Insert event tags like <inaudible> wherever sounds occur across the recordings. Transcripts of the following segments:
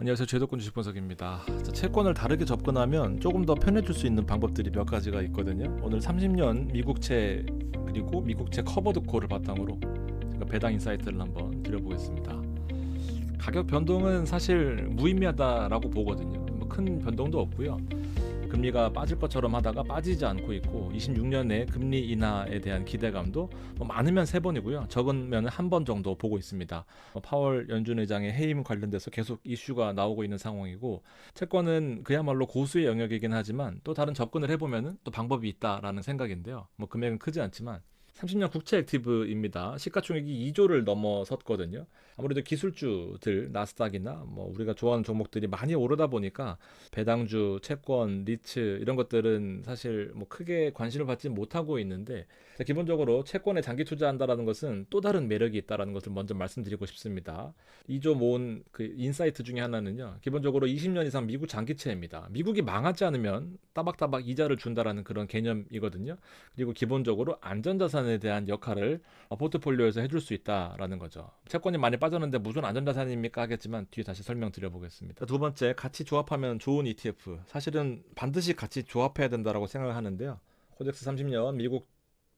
안녕하세요. 제도권 주식 분석입니다. 자, 채권을 다르게 접근하면 조금 더 편해질 수 있는 방법들이 몇 가지가 있거든요. 오늘 30년 미국채 그리고 미국채 커버드 콜을 바탕으로 제가 배당 인사이트를 한번 드려보겠습니다. 가격 변동은 사실 무의미하다라고 보거든요. 뭐 큰 변동도 없고요. 금리가 빠질 것처럼 하다가 빠지지 않고 있고 26년에 금리 인하에 대한 기대감도 뭐 많으면 세 번이고요. 적으면 한 번 정도 보고 있습니다. 뭐 파월 연준 의장의 해임 관련돼서 계속 이슈가 나오고 있는 상황이고 채권은 그야말로 고수의 영역이긴 하지만 또 다른 접근을 해보면 또 방법이 있다라는 생각인데요. 뭐 금액은 크지 않지만 30년 국채 액티브입니다. 시가총액이 2조를 넘어섰거든요. 아무래도 기술주들 나스닥이나 뭐 우리가 좋아하는 종목들이 많이 오르다 보니까 배당주, 채권, 리츠 이런 것들은 사실 뭐 크게 관심을 받지 못하고 있는데 기본적으로 채권에 장기 투자한다라는 것은 또 다른 매력이 있다라는 것을 먼저 말씀드리고 싶습니다. 2조 모은 그 인사이트 중에 하나는요. 기본적으로 20년 이상 미국 장기채입니다. 미국이 망하지 않으면 따박따박 이자를 준다라는 그런 개념이거든요. 그리고 기본적으로 안전자산 에 대한 역할을 포트폴리오에서 해줄 수 있다라는 거죠. 채권이 많이 빠졌는데 무슨 안전자산입니까 하겠지만 뒤에 다시 설명드려보겠습니다. 두 번째 같이 조합하면 좋은 ETF. 사실은 반드시 같이 조합해야 된다라고 생각을 하는데요. 코덱스 30년 미국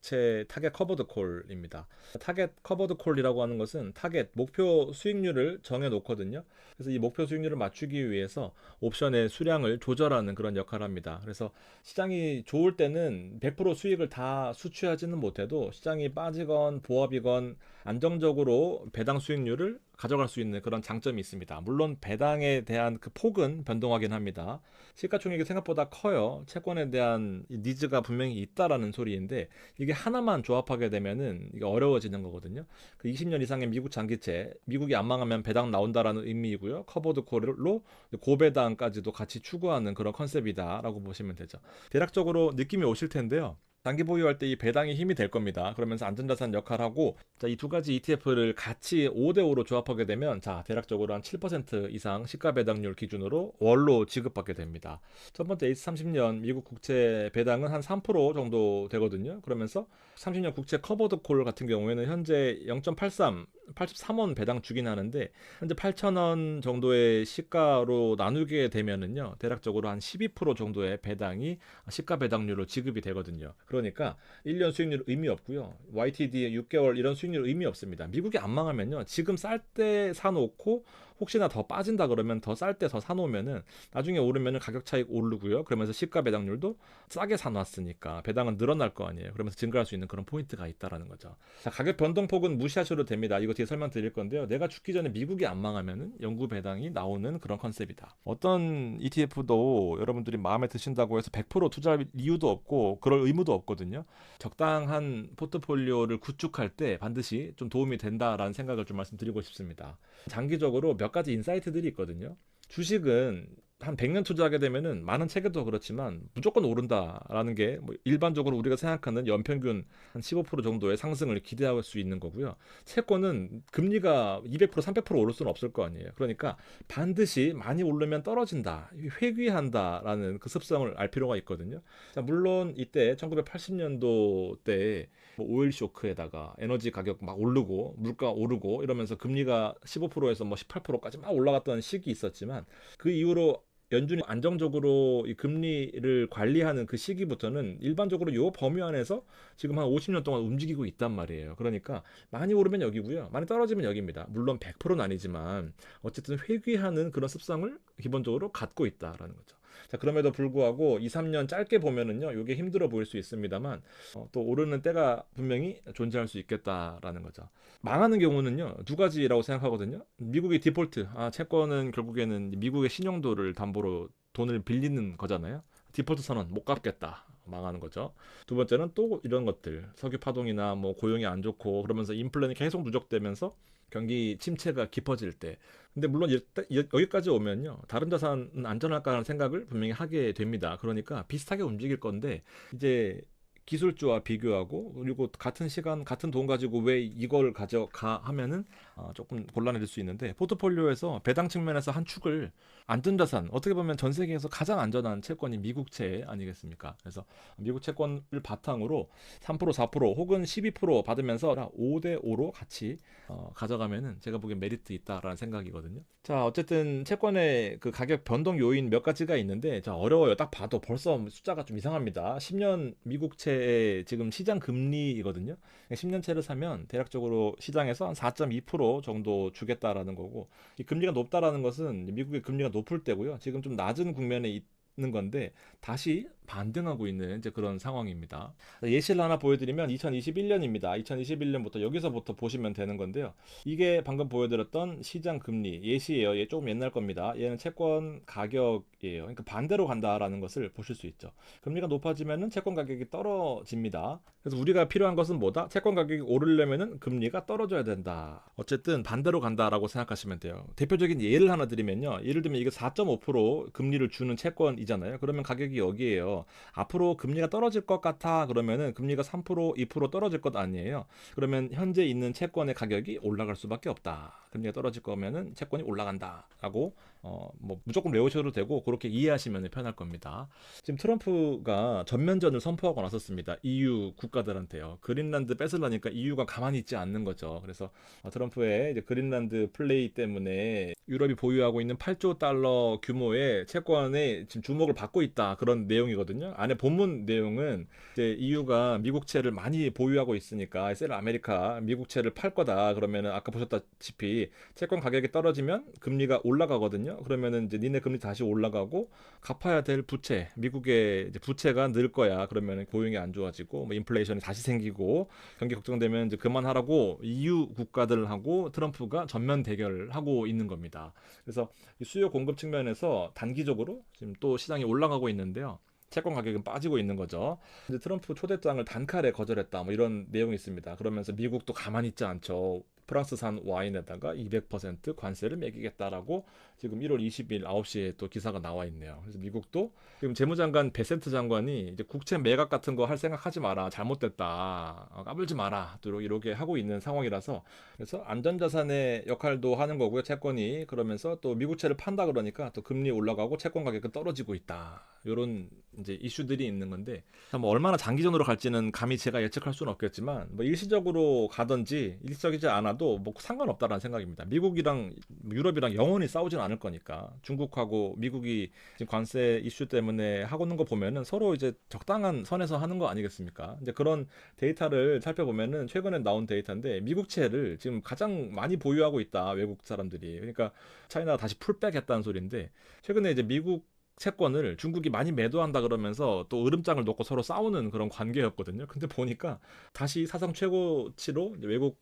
제 타겟 커버드 콜입니다. 타겟 커버드 콜이라고 하는 것은 타겟 목표 수익률을 정해 놓거든요. 그래서 이 목표 수익률을 맞추기 위해서 옵션의 수량을 조절하는 그런 역할을 합니다. 그래서 시장이 좋을 때는 100% 수익을 다 수취하지는 못해도 시장이 빠지건 보합이건 안정적으로 배당 수익률을 가져갈 수 있는 그런 장점이 있습니다. 물론 배당에 대한 그 폭은 변동하긴 합니다. 시가총액이 생각보다 커요. 채권에 대한 니즈가 분명히 있다라는 소리인데 이게 하나만 조합하게 되면은 이게 어려워지는 거거든요. 그 20년 이상의 미국 장기채, 미국이 안 망하면 배당 나온다라는 의미이고요. 커버드 콜로 고배당까지도 같이 추구하는 그런 컨셉이다라고 보시면 되죠. 대략적으로 느낌이 오실 텐데요. 단기 보유할 때 이 배당이 힘이 될 겁니다. 그러면서 안전자산 역할하고 자, 이두 가지 ETF를 같이 5대5로 조합하게 되면 자, 대략적으로 한 7% 이상 시가 배당률 기준으로 월로 지급받게 됩니다. 첫 번째 H30년 미국 국채 배당은 한 3% 정도 되거든요. 그러면서 30년 국채 커버드 콜 같은 경우에는 현재 0.83 83원 배당 주긴 하는데 현재 8,000원 정도의 시가로 나누게 되면은요. 대략적으로 한 12% 정도의 배당이 시가 배당률로 지급이 되거든요. 그러니까 1년 수익률 의미 없고요. YTD 6개월 이런 수익률 의미 없습니다. 미국이 안 망하면요. 지금 쌀 때 사놓고 혹시나 더 빠진다 그러면 더 쌀 때 더 사놓으면은 나중에 오르면은 가격 차익 오르고요. 그러면서 시가 배당률도 싸게 사놨으니까 배당은 늘어날 거 아니에요. 그러면서 증가할 수 있는 그런 포인트가 있다라는 거죠. 자, 가격 변동폭은 무시하셔도 됩니다. 이거 뒤에 설명 드릴 건데요. 내가 죽기 전에 미국이 안 망하면은 연구 배당이 나오는 그런 컨셉이다. 어떤 ETF도 여러분들이 마음에 드신다고 해서 100% 투자할 이유도 없고 그럴 의무도 없거든요. 적당한 포트폴리오를 구축할 때 반드시 좀 도움이 된다라는 생각을 좀 말씀드리고 싶습니다. 장기적으로 몇 가지 인사이트들이 있거든요. 주식은 한 100년 투자하게 되면은 많은 책에도 그렇지만 무조건 오른다라는 게 뭐 일반적으로 우리가 생각하는 연평균 한 15% 정도의 상승을 기대할 수 있는 거고요. 채권은 금리가 200% 300% 오를 수는 없을 거 아니에요. 그러니까 반드시 많이 오르면 떨어진다. 회귀한다라는 그 습성을 알 필요가 있거든요. 자, 물론 이때 1980년도 때뭐 오일 쇼크에다가 에너지 가격 막 오르고 물가 오르고 이러면서 금리가 15%에서 뭐 18%까지 막 올라갔던 시기 있었지만 그 이후로 연준이 안정적으로 이 금리를 관리하는 그 시기부터는 일반적으로 요 범위 안에서 지금 한 50년 동안 움직이고 있단 말이에요. 그러니까 많이 오르면 여기고요. 많이 떨어지면 여기입니다. 물론 100%는 아니지만 어쨌든 회귀하는 그런 습성을 기본적으로 갖고 있다라는 거죠. 자, 그럼에도 불구하고 2, 3년 짧게 보면은요, 이게 힘들어 보일 수 있습니다만, 어, 또 오르는 때가 분명히 존재할 수 있겠다라는 거죠. 망하는 경우는요, 두 가지라고 생각하거든요. 미국의 디폴트, 아, 채권은 결국에는 미국의 신용도를 담보로 돈을 빌리는 거잖아요. 디폴트 선언 못 갚겠다. 망하는 거죠. 두 번째는 또 이런 것들. 석유 파동이나 뭐 고용이 안 좋고 그러면서 인플레는 계속 누적되면서 경기 침체가 깊어질 때. 근데 물론 여기까지 오면요. 다른 자산은 안전할까 하는 생각을 분명히 하게 됩니다. 그러니까 비슷하게 움직일 건데 이제 기술주와 비교하고 그리고 같은 시간 같은 돈 가지고 왜 이걸 가져가 하면은 어, 조금 곤란해질 수 있는데 포트폴리오에서 배당 측면에서 한 축을 안전자산 어떻게 보면 전 세계에서 가장 안전한 채권이 미국채 아니겠습니까? 그래서 미국 채권을 바탕으로 3% 4% 혹은 12% 받으면서 5대 5로 같이 어, 가져가면은 제가 보기엔 메리트 있다라는 생각이거든요. 자 어쨌든 채권의 그 가격 변동 요인 몇 가지가 있는데 자 어려워요. 딱 봐도 벌써 숫자가 좀 이상합니다. 10년 미국채의 지금 시장 금리이거든요. 10년채를 사면 대략적으로 시장에서 한4.2% 정도 주겠다라는 거고 이 금리가 높다라는 것은 미국의 금리가 높을 때고요. 지금 좀 낮은 국면에 있는 건데 다시 반등하고 있는 이제 그런 상황입니다. 예시를 하나 보여드리면 2021년입니다. 2021년부터 여기서부터 보시면 되는 건데요. 이게 방금 보여드렸던 시장 금리 예시예요. 얘 조금 옛날 겁니다. 얘는 채권 가격이에요. 그러니까 반대로 간다라는 것을 보실 수 있죠. 금리가 높아지면은 채권 가격이 떨어집니다. 그래서 우리가 필요한 것은 뭐다? 채권 가격이 오르려면은 금리가 떨어져야 된다. 어쨌든 반대로 간다라고 생각하시면 돼요. 대표적인 예를 하나 드리면요. 예를 들면 이게 4.5% 금리를 주는 채권이잖아요. 그러면 가격이 여기에요. 앞으로 금리가 떨어질 것 같아 그러면은 금리가 3% 2% 떨어질 것 아니에요. 그러면 현재 있는 채권의 가격이 올라갈 수밖에 없다. 금리가 떨어질 거면은 채권이 올라간다라고 어 뭐 무조건 외우셔도 되고 그렇게 이해하시면 편할 겁니다. 지금 트럼프가 전면전을 선포하고 나섰습니다. EU 국가들한테요. 그린란드 뺏으려니까 EU가 가만히 있지 않는 거죠. 그래서 어, 트럼프의 이제 그린란드 플레이 때문에 유럽이 보유하고 있는 8조 달러 규모의 채권에 지금 주목을 받고 있다 그런 내용이거든요. 안에 본문 내용은 이제 EU가 미국채를 많이 보유하고 있으니까 셀 아메리카 미국채를 팔 거다 그러면은 아까 보셨다시피 채권 가격이 떨어지면 금리가 올라가거든요. 그러면은 이제 니네 금리 다시 올라가고 갚아야 될 부채 미국의 부채가 늘 거야. 그러면 고용이 안 좋아지고 뭐 인플레이션이 다시 생기고 경기 걱정되면 이제 그만하라고 EU 국가들하고 트럼프가 전면 대결하고 있는 겁니다. 그래서 수요 공급 측면에서 단기적으로 지금 또 시장이 올라가고 있는데요. 채권 가격은 빠지고 있는 거죠. 이제 트럼프 초대장을 단칼에 거절했다. 뭐 이런 내용이 있습니다. 그러면서 미국도 가만히 있지 않죠. 프랑스산 와인에다가 200% 관세를 매기겠다라고 지금 1월 20일 9시에 또 기사가 나와 있네요. 그래서 미국도 지금 재무장관 베센트 장관이 이제 국채 매각 같은 거 할 생각하지 마라. 잘못됐다. 어, 까불지 마라. 또 이렇게 하고 있는 상황이라서 그래서 안전자산의 역할도 하는 거고요. 채권이 그러면서 또 미국채를 판다 그러니까 또 금리 올라가고 채권 가격은 떨어지고 있다. 이런 이제 이슈들이 있는 건데 뭐 얼마나 장기전으로 갈지는 감히 제가 예측할 수는 없겠지만 뭐 일시적으로 가든지 일시적이지 않아 도 뭐 상관없다라는 생각입니다. 미국이랑 유럽이랑 영원히 싸우진 않을 거니까 중국하고 미국이 지금 관세 이슈 때문에 하고 있는 거 보면은 서로 이제 적당한 선에서 하는 거 아니겠습니까? 이제 그런 데이터를 살펴보면은 최근에 나온 데이터인데 미국채를 지금 가장 많이 보유하고 있다 외국 사람들이 그러니까 차이나가 다시 풀백했다는 소리인데 최근에 이제 미국 채권을 중국이 많이 매도한다 그러면서 또 으름장을 놓고 서로 싸우는 그런 관계였거든요. 근데 보니까 다시 사상 최고치로 외국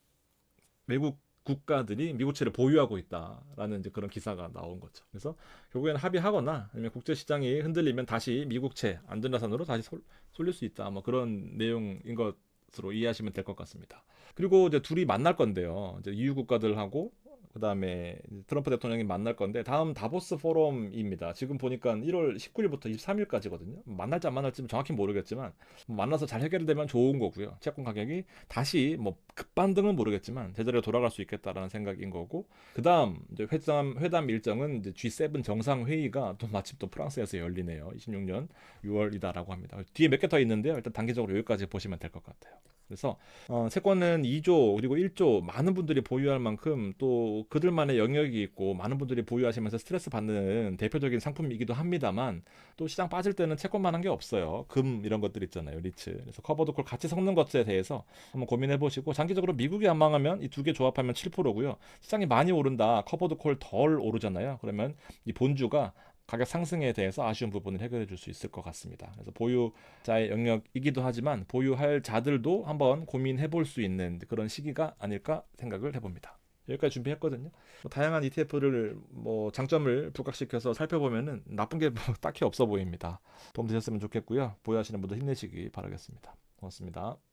외국 국가들이 미국채를 보유하고 있다라는 이제 그런 기사가 나온 거죠. 그래서 결국에는 합의하거나 아니면 국제 시장이 흔들리면 다시 미국채 안전자산으로 다시 쏠릴 수 있다. 뭐 그런 내용인 것으로 이해하시면 될 것 같습니다. 그리고 이제 둘이 만날 건데요. 이제 EU 국가들하고 그다음에 트럼프 대통령이 만날 건데 다음 다보스 포럼입니다. 지금 보니까 1월 19일부터 23일까지거든요. 만날지 안 만날지 정확히 모르겠지만 뭐 만나서 잘 해결되면 좋은 거고요. 채권 가격이 다시 뭐 급반등은 모르겠지만 제자리로 돌아갈 수 있겠다라는 생각인 거고 그다음 회담 회담 일정은 이제 G7 정상 회의가 또 마침 또 프랑스에서 열리네요. 26년 6월이다라고 합니다. 뒤에 몇 개 더 있는데요. 일단 단기적으로 여기까지 보시면 될 것 같아요. 그래서 어, 채권은 2조 그리고 1조 많은 분들이 보유할 만큼 또 그들만의 영역이 있고 많은 분들이 보유하시면서 스트레스 받는 대표적인 상품이기도 합니다만 또 시장 빠질 때는 채권만 한 게 없어요. 금 이런 것들 있잖아요. 리츠. 그래서 커버드 콜 같이 섞는 것에 대해서 한번 고민해 보시고 장기적으로 미국이 안 망하면 이 두 개 조합하면 7%고요. 시장이 많이 오른다. 커버드 콜 덜 오르잖아요. 그러면 이 본주가 가격 상승에 대해서 아쉬운 부분을 해결해 줄 수 있을 것 같습니다. 그래서 보유자의 영역이기도 하지만 보유할 자들도 한번 고민해 볼 수 있는 그런 시기가 아닐까 생각을 해봅니다. 여기까지 준비했거든요. 뭐 다양한 ETF를 뭐 장점을 부각시켜서 살펴보면은 나쁜 게 뭐 <laughs> 딱히 없어 보입니다. 도움 되셨으면 좋겠고요. 보유하시는 분들 힘내시기 바라겠습니다. 고맙습니다.